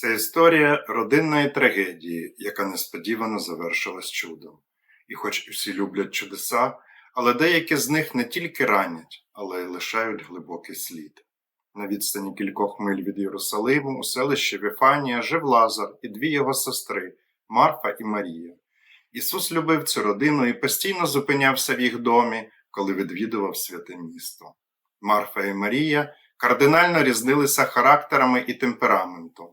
Це історія родинної трагедії, яка несподівано завершилась чудом. І хоч усі люблять чудеса, але деякі з них не тільки ранять, але й лишають глибокий слід. На відстані кількох миль від Єрусалиму у селищі Віфанія жив Лазар і дві його сестри Марфа і Марія. Ісус любив цю родину і постійно зупинявся в їх домі, коли відвідував святе місто. Марфа і Марія кардинально різнилися характерами і темпераментом.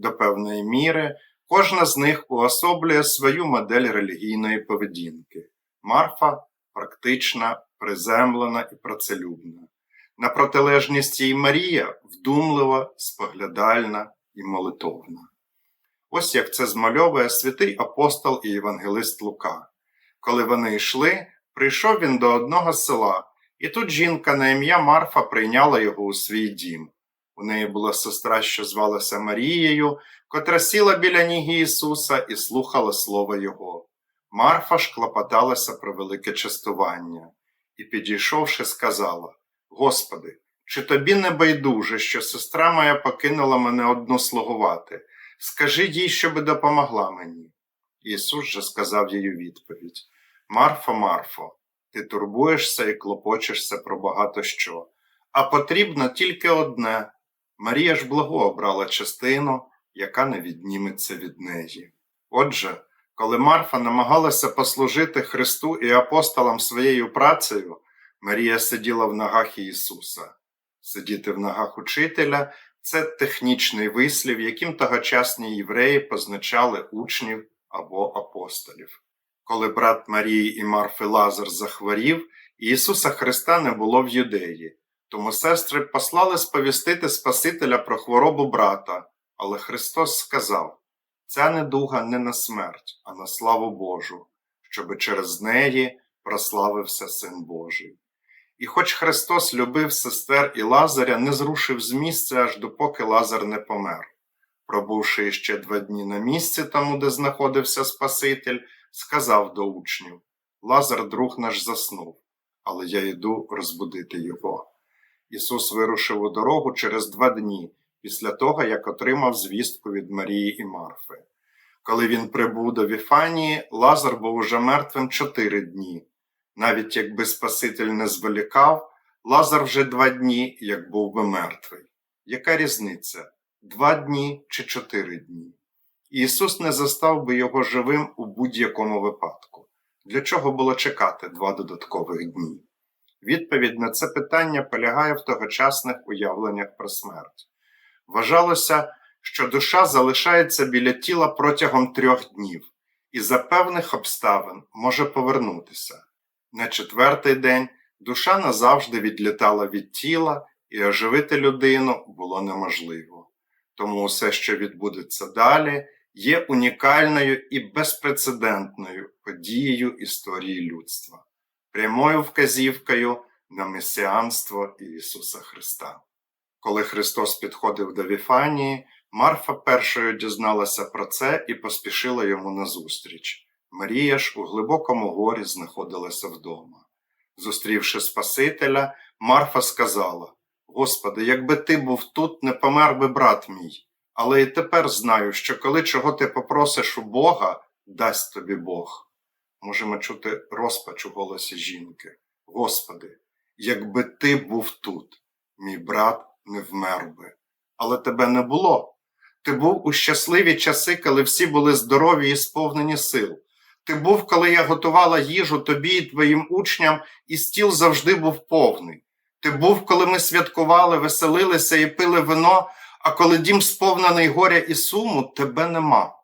До певної міри кожна з них уособлює свою модель релігійної поведінки. Марфа практична, приземлена і працелюбна. На протилежність їй Марія вдумлива, споглядальна і молитовна. Ось як це змальовує святий апостол і євангелист Лука. Коли вони йшли, прийшов він до одного села, і тут жінка на ім'я Марфа прийняла його у свій дім. У неї була сестра, що звалася Марією, котра сіла біля ніги Ісуса і слухала слово Його. Марфа ж клопоталася про велике частування і, підійшовши, сказала: Господи, чи тобі не байдуже, що сестра моя покинула мене одну слугувати? Скажи їй, щоби допомогла мені. Ісус же сказав їй у відповідь: Марфо, Марфо, ти турбуєшся і клопочешся про багато що, а потрібно тільки одне. Марія ж благо обрала частину, яка не відніметься від неї. Отже, коли Марфа намагалася послужити Христу і апостолам своєю працею, Марія сиділа в ногах Ісуса. Сидіти в ногах учителя це технічний вислів, яким тогочасні євреї позначали учнів або апостолів. Коли брат Марії і Марфи Лазар захворів, Ісуса Христа не було в юдеї, тому сестри послали сповістити Спасителя про хворобу брата, але Христос сказав: ця недуга не на смерть, а на славу Божу, щоби через неї прославився Син Божий. І хоч Христос любив сестер і Лазаря, не зрушив з місця, аж допоки Лазар не помер. Пробувши ще два дні на місці, тому, де знаходився Спаситель, сказав до учнів Лазар, друг наш заснув, але я йду розбудити його. Ісус вирушив у дорогу через два дні після того, як отримав звістку від Марії і Марфи. Коли він прибув до Віфанії, Лазар був уже мертвим чотири дні. Навіть якби Спаситель не зволікав, Лазар вже два дні, як був би мертвий. Яка різниця? Два дні чи чотири дні? Ісус не застав би його живим у будь-якому випадку. Для чого було чекати два додаткових дні? Відповідь на це питання полягає в тогочасних уявленнях про смерть. Вважалося, що душа залишається біля тіла протягом трьох днів і за певних обставин може повернутися. На четвертий день душа назавжди відлітала від тіла, і оживити людину було неможливо. Тому все, що відбудеться далі, є унікальною і безпрецедентною подією історії людства, прямою вказівкою на месіанство Ісуса Христа. Коли Христос підходив до Віфанії, Марфа першою дізналася про це і поспішила йому назустріч. Марія ж у глибокому горі знаходилася вдома. Зустрівши Спасителя, Марфа сказала: Господи, якби ти був тут, не помер би брат мій, але і тепер знаю, що коли чого ти попросиш у Бога, дасть тобі Бог. Можемо чути розпач у голосі жінки. Господи, якби ти був тут, мій брат не вмер би. Але тебе не було. Ти був у щасливі часи, коли всі були здорові і сповнені сил. Ти був, коли я готувала їжу тобі і твоїм учням, і стіл завжди був повний. Ти був, коли ми святкували, веселилися і пили вино, а коли дім сповнений горя і суму, тебе нема.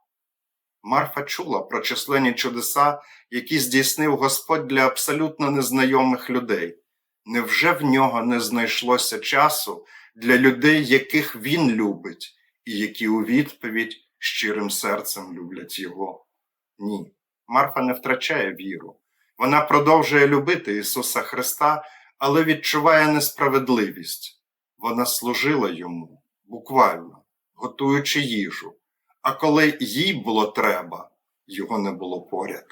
Марфа чула про численні чудеса, які здійснив Господь для абсолютно незнайомих людей. Невже в нього не знайшлося часу для людей, яких він любить, і які у відповідь щирим серцем люблять його? Ні. Марфа не втрачає віру. Вона продовжує любити Ісуса Христа, але відчуває несправедливість. Вона служила йому буквально, готуючи їжу, а коли їй було треба, його не було поряд.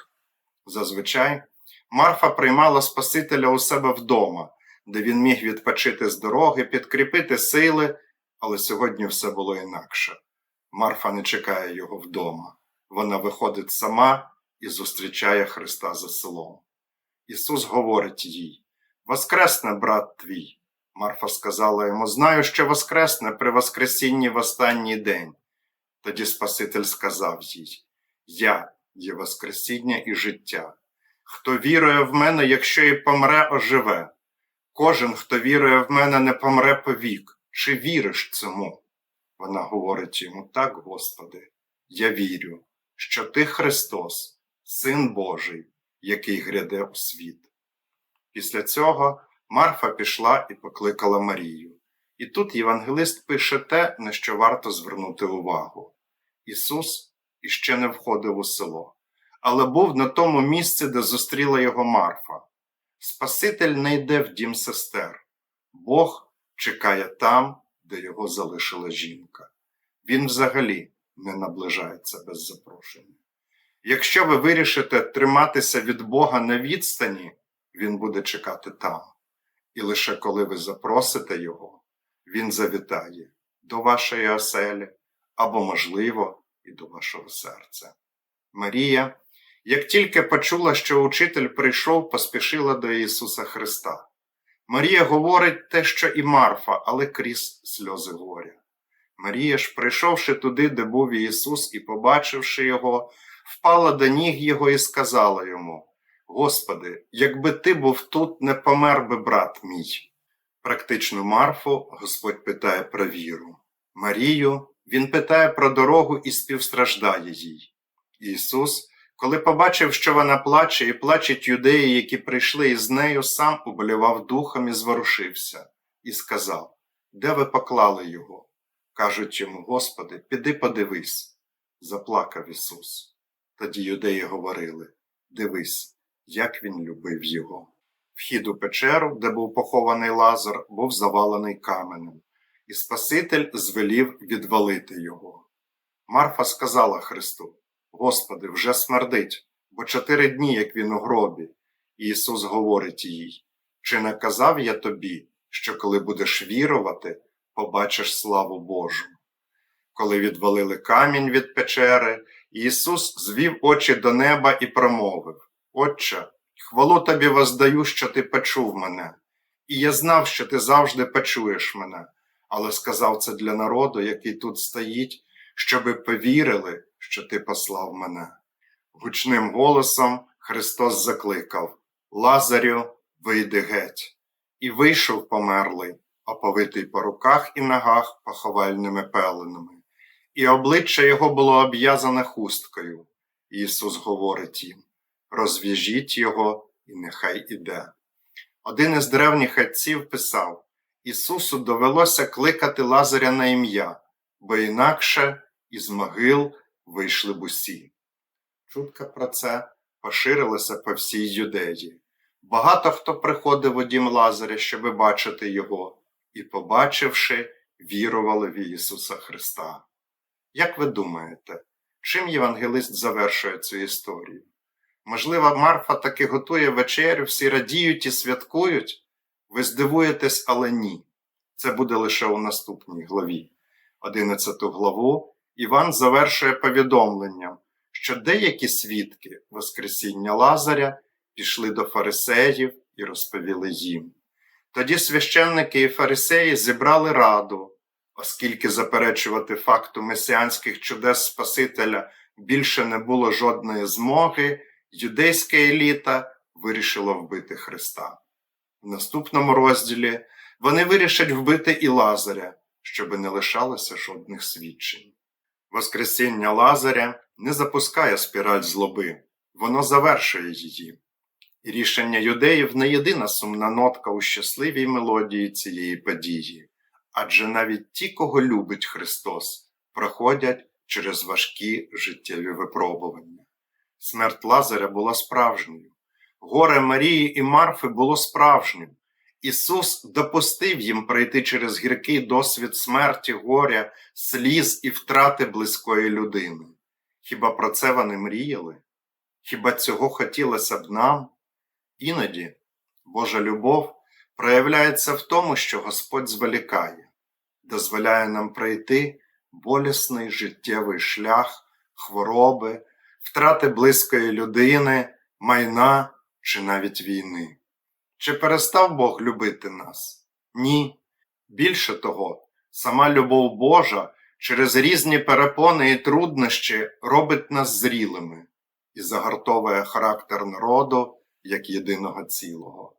Зазвичай Марфа приймала Спасителя у себе вдома, де він міг відпочити з дороги, підкріпити сили, але сьогодні все було інакше. Марфа не чекає його вдома. Вона виходить сама і зустрічає Христа за селом. Ісус говорить їй: Воскресне, брат твій. Марфа сказала йому: Знаю, що воскресне при Воскресінні в останній день. Тоді Спаситель сказав їй: Я є Воскресіння і життя. Хто вірує в мене, якщо і помре, оживе. Кожен, хто вірує в мене, не помре повік. Чи віриш цьому? Вона говорить йому: Так, Господи, я вірю, що Ти Христос, Син Божий, який гряде у світ. Після цього Марфа пішла і покликала Марію. І тут євангелист пише те, на що варто звернути увагу. Ісус іще не входив у село, але був на тому місці, де зустріла його Марфа. Спаситель не йде в дім сестер. Бог чекає там, де його залишила жінка. Він взагалі не наближається без запрошення. Якщо ви вирішите триматися від Бога на відстані, Він буде чекати там. І лише коли ви запросите Його, Він завітає до вашої оселі або, можливо, і до вашого серця. Марія, як тільки почула, що учитель прийшов, поспішила до Ісуса Христа. Марія говорить те, що і Марфа, але крізь сльози горя. Марія ж, прийшовши туди, де був Ісус, і побачивши його, впала до ніг його і сказала йому: Господи, якби ти був тут, не помер би брат мій. Практичну Марфу Господь питає про віру. Марію Він питає про дорогу і співстраждає їй. Ісус, коли побачив, що вона плаче, і плачуть юдеї, які прийшли із нею, сам уболівав духом і зворушився, і сказав: Де ви поклали його? Кажуть йому, Господи, піди подивись. Заплакав Ісус. Тоді юдеї говорили: Дивись, як він любив його. Вхід у печеру, де був похований Лазар, був завалений каменем, і Спаситель звелів відвалити його. Марфа сказала Христу: Господи, вже смердить, бо чотири дні, як він у гробі. І Ісус говорить їй: Чи не казав я тобі, що коли будеш вірувати, побачиш славу Божу? Коли відвалили камінь від печери, Ісус звів очі до неба і промовив: Отче, хвалу тобі воздаю, що ти почув мене, і я знав, що ти завжди почуєш мене, але сказав це для народу, який тут стоїть, щоби повірили, що ти послав мене. Гучним голосом Христос закликав Лазарю, вийди геть, і вийшов померлий, оповитий по руках і ногах поховальними пеленами, і обличчя його було обв'язане хусткою. Ісус говорить їм розв'яжіть його, і нехай іде. Один із древніх отців писав Ісусу довелося кликати Лазаря на ім'я, бо інакше із могил вийшли б усі. Чутка про це поширилася по всій юдеї. Багато хто приходив у дім Лазаря, щоби бачити його, і, побачивши, вірували в Ісуса Христа. Як ви думаєте, чим євангелист завершує цю історію? Можливо, Марфа таки готує вечерю, всі радіють і святкують? Ви здивуєтесь, але ні. Це буде лише у наступній главі. 11 главу Іван завершує повідомленням, що деякі свідки Воскресіння Лазаря пішли до фарисеїв і розповіли їм. Тоді священники і фарисеї зібрали раду, оскільки заперечувати факту месіанських чудес Спасителя більше не було жодної змоги, юдейська еліта вирішила вбити Христа. В наступному розділі вони вирішать вбити і Лазаря, щоби не лишалося жодних свідчень. Воскресіння Лазаря не запускає спіраль злоби, воно завершує її. І рішення юдеїв не єдина сумна нотка у щасливій мелодії цієї події, адже навіть ті, кого любить Христос, проходять через важкі життєві випробування. Смерть Лазаря була справжньою, горе Марії і Марфи було справжнім. Ісус допустив їм пройти через гіркий досвід смерті, горя, сліз і втрати близької людини. Хіба про це вони мріяли? Хіба цього хотілося б нам? Іноді Божа любов проявляється в тому, що Господь зволікає, дозволяє нам пройти болісний життєвий шлях, хвороби, втрати близької людини, майна чи навіть війни. Чи перестав Бог любити нас? Ні. Більше того, сама любов Божа через різні перепони і труднощі робить нас зрілими і загартовує характер народу як єдиного цілого.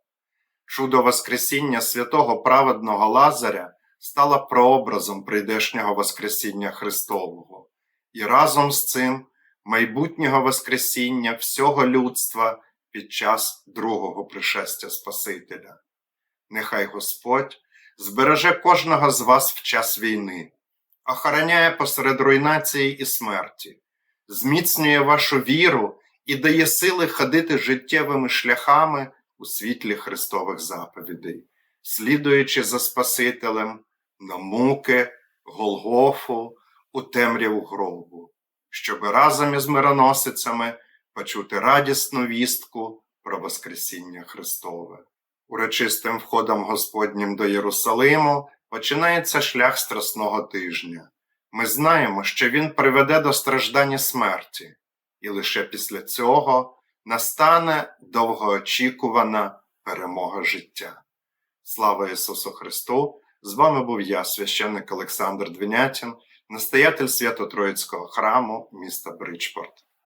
Чудо Воскресіння святого праведного Лазаря стало прообразом прийдешнього Воскресіння Христового, і разом з цим майбутнього Воскресіння всього людства під час другого пришестя Спасителя. Нехай Господь збереже кожного з вас в час війни, охороняє посеред руйнації і смерті, зміцнює вашу віру і дає сили ходити життєвими шляхами у світлі Христових заповідей, слідуючи за Спасителем на муки, Голгофу, у темряву гробу, щоб разом із мироносицями почути радісну вістку про Воскресіння Христове. Урочистим входом Господнім до Єрусалиму починається шлях Страсного тижня. Ми знаємо, що Він приведе до страждання смерті, і лише після цього настане довгоочікувана перемога життя. Слава Ісусу Христу! З вами був я, священник Олександр Двинятін, настоятель Свято-Троїцького храму міста Бриджпорт.